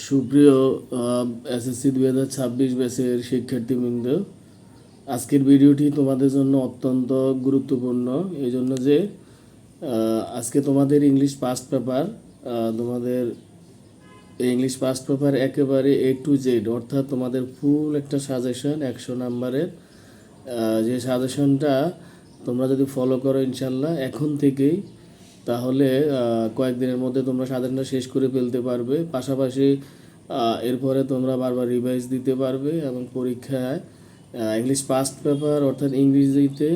সুপ্রিয় এসএসসি দুই হাজার ছাব্বিশ ব্যাচের শিক্ষার্থীবৃন্দ, আজকের ভিডিওটি তোমাদের জন্য অত্যন্ত গুরুত্বপূর্ণ। এই জন্য যে আজকে তোমাদের ইংলিশ পাস্ট পেপার তোমাদের ইংলিশ পাস্ট পেপার একেবারে এ টু জেড অর্থাৎ তোমাদের ফুল একটা সাজেশন একশো নাম্বারের যে সাজেশনটা তোমরা যদি ফলো করো ইনশাল্লাহ, এখন থেকেই তাহলে কয়েকদিনের মধ্যে তোমরা সাজেশনটা শেষ করে ফেলতে পারবে। পাশাপাশি এরপরে তোমরা বারবার রিভাইজ দিতে পারবে এবং পরীক্ষায় ইংলিশ পাস্ট পেপার অর্থাৎ ইংরেজিতে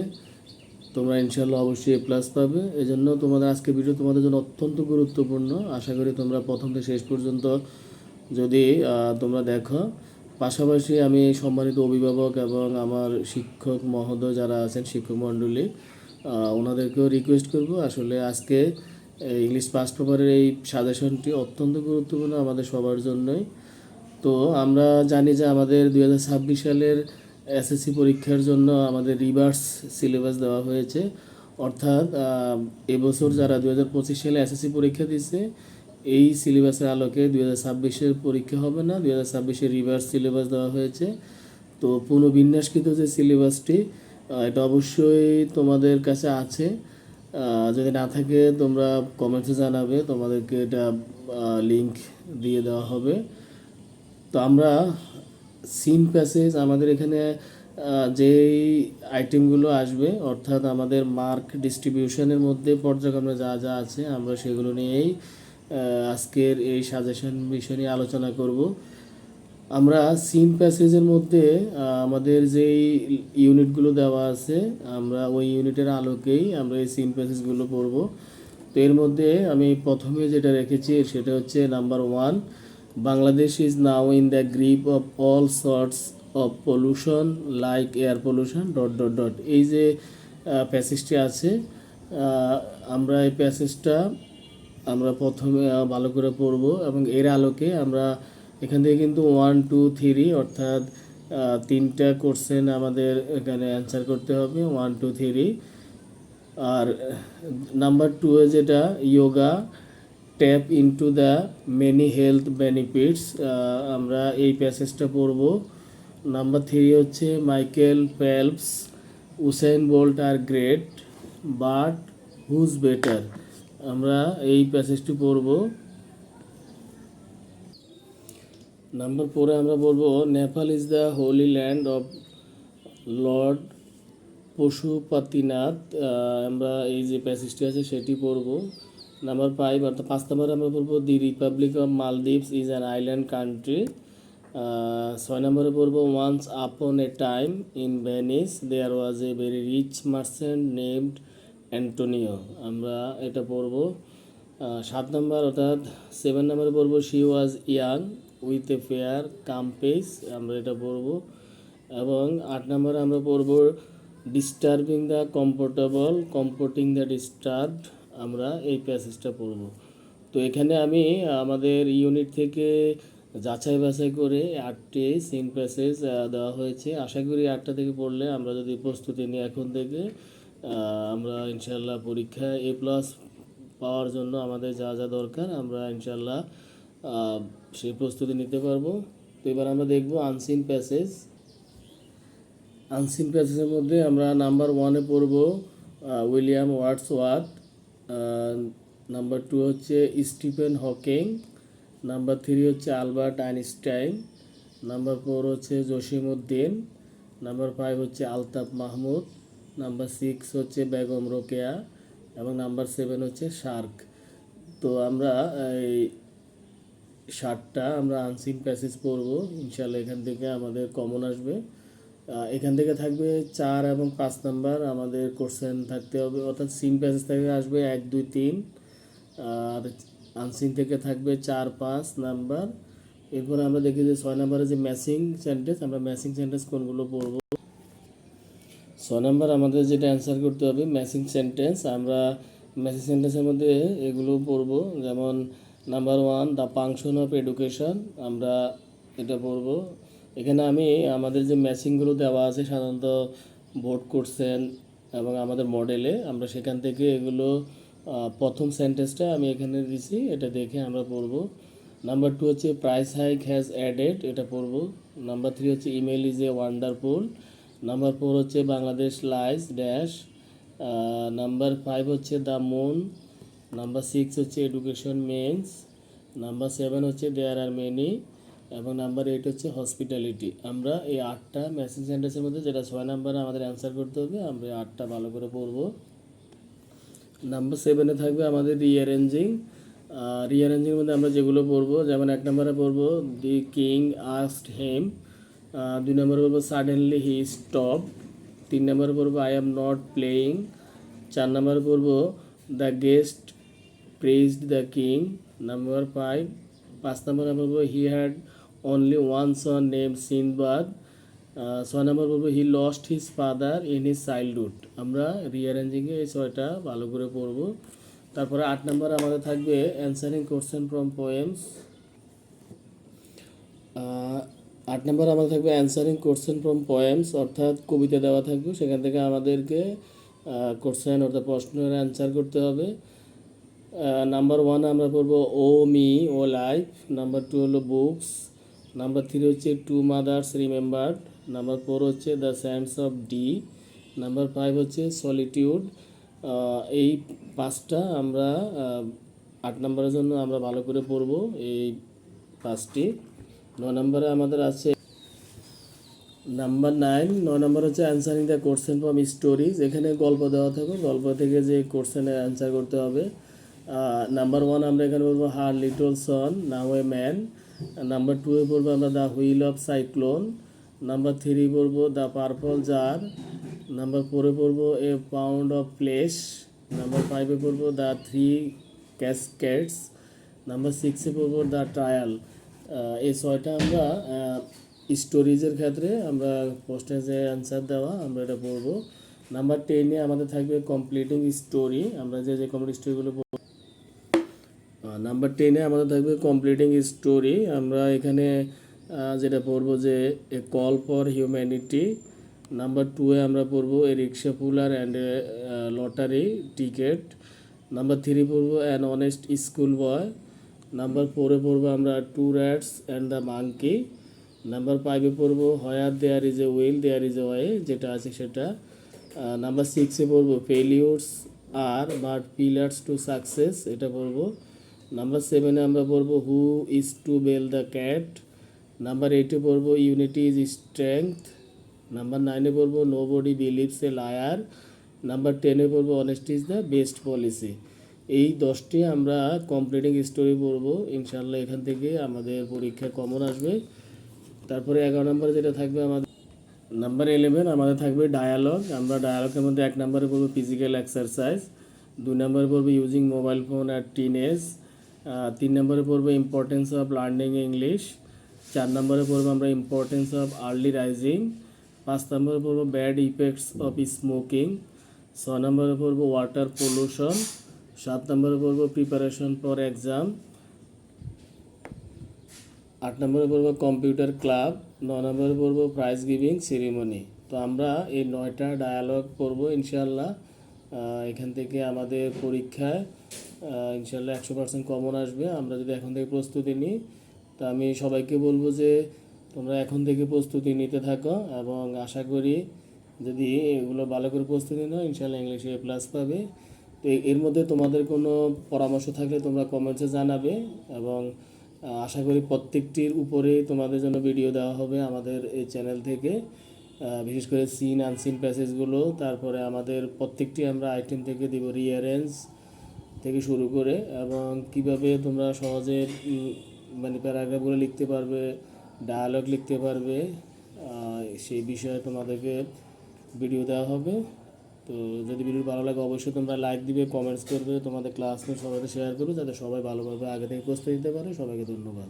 তোমরা ইনশাল্লাহ অবশ্যই এ প্লাস পাবে। এই জন্য তোমাদের আজকে ভিডিও তোমাদের জন্য অত্যন্ত গুরুত্বপূর্ণ। আশা করি তোমরা প্রথম থেকে শেষ পর্যন্ত যদি তোমরা দেখো। পাশাপাশি আমি সম্মানিত অভিভাবক এবং আমার শিক্ষক মহোদয় যারা আছেন, শিক্ষক মণ্ডলী ওনাদেরকেও রিকোয়েস্ট করব। আসলে আজকে ইংলিশ পাস পেপারের এই সাজেশনটি অত্যন্ত গুরুত্বপূর্ণ আমাদের সবার জন্যই। তো আমরা জানি যে আমাদের দু হাজার ছাব্বিশ সালের এসএসসি পরীক্ষার জন্য আমাদের রিভার্স সিলেবাস দেওয়া হয়েছে। অর্থাৎ এবছর যারা দু হাজার পঁচিশ সালে এসএসসি পরীক্ষা দিচ্ছে, এই সিলেবাসের আলোকে দু হাজার ছাব্বিশের পরীক্ষা হবে না দু হাজার রিভার্স সিলেবাস দেওয়া হয়েছে। তো পুনর্বিন্যাসকৃত যে সিলেবাসটি এটা অবশ্যই তোমাদের কাছে আছে। যদি না থাকে, তোমরা কমেন্টসে জানাবে। তোমাদেরকে এটা লিংক দিয়ে দেওয়া হবে। তো আমরা সিম প্যাসেজ আমাদের এখানে যেই আইটেমগুলো আসবে, অর্থাৎ আমাদের মার্ক ডিস্ট্রিবিউশনের মধ্যে পর্যায়ক্রমে যা যা আছে, আমরা সেগুলো নিয়েই আজকের এই সাজেশন বিষয় নিয়ে আলোচনা করব। আমরা সিন প্যাসেজের মধ্যে আমাদের যেই ইউনিটগুলো দেওয়া আছে, আমরা ওই ইউনিটের আলোকেই আমরা এই সিন প্যাসেজগুলো পড়ব। তো এর মধ্যে আমি প্রথমে যেটা রেখেছি, সেটা হচ্ছে number one Bangladesh is now in the grip of all sorts of pollution like air pollution dot dot dot এই যে প্যাসেজটি আছে আমরা এই প্যাসেজটা আমরা প্রথমে ভালো করে পড়ব এবং এর আলোকে আমরা এখান থেকে কিন্তু ওয়ান টু থ্রি অর্থাৎ তিনটা কোশ্চেন আমাদের এখানে অ্যান্সার করতে হবে ওয়ান টু থ্রি আর নাম্বার টু যেটা yoga tap into the many health benefits আমরা এই প্যাসেজটা পড়ব। নাম্বার থ্রি হচ্ছে Michael Phelps Usain Bolt are great but who's better আমরা এই প্যাসেজটি পড়ব। নাম্বার ফোরে আমরা বলব Nepal is the holy land of lord Pashupatinath আমরা এই যে প্যাসেজটি আছে সেটি পড়ব। নাম্বার ফাইভ অর্থাৎ পাঁচ নম্বরে আমরা পড়ব the republic of Maldives is an island country ছয় নম্বরে পড়ব once upon a time in Venice there was a very rich merchant named Antonio আমরা এটা পড়ব। সাত নম্বর, অর্থাৎ সেভেন নম্বরে পড়ব she was young with a fair compass আমরা এটা পড়ব। এবং আট নম্বরে আমরা পড়ব disturbing the comfortable comforting the disturbed আমরা এই প্যাসেজটা পড়ব। তো এখানে আমি, আমাদের ইউনিট থেকে যাচাই বাছাই করে আটটি সিন প্যাসেজ দেওয়া হয়েছে। আশা করি আটটা থেকে পড়লে আমরা যদি প্রস্তুতি নিই এখন থেকে আমরা ইনশাল্লাহ পরীক্ষায় এ প্লাস পাওয়ার জন্য আমাদের যা যা দরকার, আমরা ইনশাল্লাহ সেই প্রস্তুতি নিতে পারব। তো এবার আমরা দেখব আনসিন প্যাসেজ আনসিন প্যাসেজের মধ্যে আমরা নাম্বার ওয়ানে পড়ব উইলিয়াম ওয়ার্ডসওয়ার্থ। নাম্বার টু হচ্ছে স্টিফেন হকিং। নাম্বার থ্রি হচ্ছে আলবার্ট আইনস্টাইন। নাম্বার ফোর হচ্ছে জসিমউদ্দিন। নাম্বার ফাইভ হচ্ছে আলতাফ মাহমুদ। নাম্বার সিক্স হচ্ছে বেগম রোকেয়া। এবং নাম্বার সেভেন হচ্ছে শার্ক। তো আমরা এই ষাটটা আমরা আনসিন প্যাসেজ পড়ব ইনশাল্লাহ এখান থেকে আমাদের কমন আসবে। এখান থেকে থাকবে চার এবং পাঁচ নাম্বার, আমাদের কোশ্চেন থাকতে হবে, অর্থাৎ সিন প্যাসেজ থেকে আসবে এক, দুই, তিন। আর আনসিন থেকে থাকবে চার, পাঁচ নাম্বার। এরপর আমরা দেখি যে ছয় নাম্বারে যে ম্যাচিং সেন্টেন্স আমরা ম্যাচিং সেন্টেন্স কোনগুলো পড়ব ছয় নাম্বার আমাদের যেটা অ্যান্সার করতে হবে ম্যাচিং সেন্টেন্স আমরা ম্যাচিং সেন্টেন্সের মধ্যে এগুলো পড়ব যেমন number one the function of education আমরা এটা পড়ব। এখানে আমি আমাদের যে ম্যাচিংগুলো দেওয়া আছে, সাধারণত বোর্ড কোর্সেন এবং আমাদের মডেলে আমরা সেখান থেকে এগুলো প্রথম সেন্টেন্সটা আমি এখানে দিছি, এটা দেখে আমরা পড়ব। নাম্বার টু হচ্ছে প্রাইস হাইক হ্যাজ অ্যাডেড এটা পড়ব। নাম্বার থ্রি হচ্ছে email is a wonderful number four হচ্ছে, Bangladesh lies dash number five হচ্ছে দ্য মুন নাম্বার সিক্স হচ্ছে এডুকেশন মেন্স নাম্বার সেভেন হচ্ছে দেয়ার আর মেনি এবং নাম্বার এইট হচ্ছে হসপিটালিটি আমরা এই আটটা মেসেজ সেন্টেন্সের মধ্যে যেটা ছয় নাম্বারে আমাদের অ্যান্সার করতে হবে, আমরা আটটা ভালো করে পড়ব। নাম্বার সেভেনে থাকবে আমাদের রিঅ্যারেঞ্জিং রিঅ্যারেঞ্জিংয়ের মধ্যে আমরা যেগুলো পড়ব, যেমন এক নম্বরে পড়ব দি কিং আস্ট হেম দুই নম্বরে পড়ব সাডেনলি হি স্টপ তিন নম্বরে পড়ব আই এম নট প্লেয়িং চার নম্বরে পড়ব the guest praised the king number five পাঁচ নম্বরে পড়ব he had only one son name Sinbad ছয় নম্বর পড়ব he lost his father in his childhood আমরা রিঅ্যারেঞ্জিংয়ে এই ছয়টা ভালো করে পড়ব। তারপরে আট নম্বর আমাদের থাকবে অ্যান্সারিং কোশ্চেন ফ্রম পোয়েমস আট নম্বর আমাদের থাকবে অ্যান্সারিং কোশ্চেন ফ্রম পোয়েমস অর্থাৎ কবিতা দেওয়া থাকবে। সেখান থেকে আমাদেরকে কোশ্চেন অর্থাৎ প্রশ্নের অ্যান্সার করতে হবে। নাম্বার ওয়ান আমরা পড়ব O, me, O life number two হলো বুকস নাম্বার থ্রি হচ্ছে two mothers remembered number four হচ্ছে the sands of Dee number five হচ্ছে সলিটিউড এই পাঁচটা আমরা আট নম্বরের জন্য আমরা ভালো করে পড়ব এই পাঁচটি। নয় নম্বরে আমাদের আছে নাম্বার নাইন নয় নম্বর হচ্ছে answering the question from stories এখানে গল্প দেওয়া থাকবে গল্প থেকে যে কোশ্চেনের অ্যান্সার করতে হবে নাম্বার ওয়ান আমরা এখানে বলব her little son, now a man. Number two এ বলব আমরা the wheel of cyclone. Number three পড়ব দ্য পার্পল জার। নাম্বার ফোরে পড়ব a pound of flesh. Number ফাইভে পড়ব দ্য থ্রি ক্যাসকেটস নাম্বার সিক্সে পড়ব দ্য ট্রায়াল। এই ছয়টা আমরা স্টোরিজের ক্ষেত্রে আমরা প্রশ্নের যে অ্যান্সার দেওয়া আমরা এটা পড়ব। নাম্বার টেনে আমাদের থাকবে কমপ্লিটিং স্টোরি আমরা যে যে কমপ্লিট স্টোরিগুলো নাম্বার টেনে আমাদের থাকবে কমপ্লিটিং স্টোরি আমরা এখানে যেটা পড়ব যে a call for humanity number টুয়ে আমরা পড়ব a rickshaw puller and lottery ticket number three পড়ব an honest school boy number ফোরে পড়ব আমরা two rats and the monkey number ফাইভে পড়ব where there is a will there is a way যেটা আছে সেটা। নাম্বার সিক্সে পড়ব failures are but pillars to success এটা পড়ব। নাম্বার সেভেনে আমরা পড়ব who is to bell the cat number এইটে পড়ব ইউনিটি ইজ স্ট্রেংথ নাম্বার নাইনে পড়ব nobody believes a liar number টেনে পড়ব honest is the best policy এই দশটি আমরা কমপ্লিটিং স্টোরি পড়ব। ইনশাল্লাহ এখান থেকে আমাদের পরীক্ষা কমন আসবে। তারপরে এগারো নম্বরে যেটা থাকবে আমাদের নাম্বার ইলেভেন আমাদের থাকবে ডায়ালগ আমরা ডায়ালগের মধ্যে এক নম্বরে পড়ব ফিজিক্যাল এক্সারসাইজ দুই নম্বরে পড়ব using mobile phone at teenage তিন নম্বরে পড়ব ইম্পর্টেন্স অফ লার্নিং ইংলিশ চার নম্বরে পড়ব আমরা ইম্পর্টেন্স অফ আর্লি রাইজিং পাঁচ নম্বরে পড়ব ব্যাড ইফেক্টস অফ স্মোকিং ছ নম্বরে পড়ব ওয়াটার পলিউশন সাত নম্বরে পড়ব প্রিপারেশন ফর এক্সাম আট নম্বরে পড়ব কম্পিউটার ক্লাব ন নম্বরে পড়ব প্রাইজ গিভিং সেরিমনি তো আমরা এই নয়টা ডায়ালগ পড়ব ইনশাল্লাহ এখান থেকে আমাদের পরীক্ষায় ইনশাল্লাহ একশো পার্সেন্ট কমন আসবে। আমরা যদি এখন থেকে প্রস্তুতি নিই, তো আমি সবাইকে বলব যে তোমরা এখন থেকে প্রস্তুতি নিতে থাকো এবং আশা করি যদি এগুলো ভালো করে প্রস্তুতি নাও ইনশাল্লাহ ইংলিশে এ প্লাস পাবে। তো এর মধ্যে তোমাদের কোনো পরামর্শ থাকলে তোমরা কমেন্টসে জানাবে এবং আশা করি প্রত্যেকটির উপরে তোমাদের জন্য ভিডিও দেওয়া হবে আমাদের এই চ্যানেল থেকে। বিশেষ করে সিন আনসিন প্যাসেজগুলো তারপরে আমাদের প্রত্যেকটি আমরা আইটেম থেকে দিব রিয়ারেঞ্জ থেকে শুরু করে এবং কীভাবে তোমরা সহজে মানে প্যারাগ্রাফগুলো লিখতে পারবে ডায়ালগ লিখতে পারবে সেই বিষয়ে তোমাদেরকে ভিডিও দেওয়া হবে। তো যদি ভিডিও ভালো লাগে অবশ্যই তোমরা লাইক দিবে কমেন্টস করবে, তোমাদের ক্লাসমেট সবাইকে শেয়ার করবে, যাতে সবাই ভালোভাবে আগে থেকে প্রস্তুতি দিতে পারে। সবাইকে ধন্যবাদ।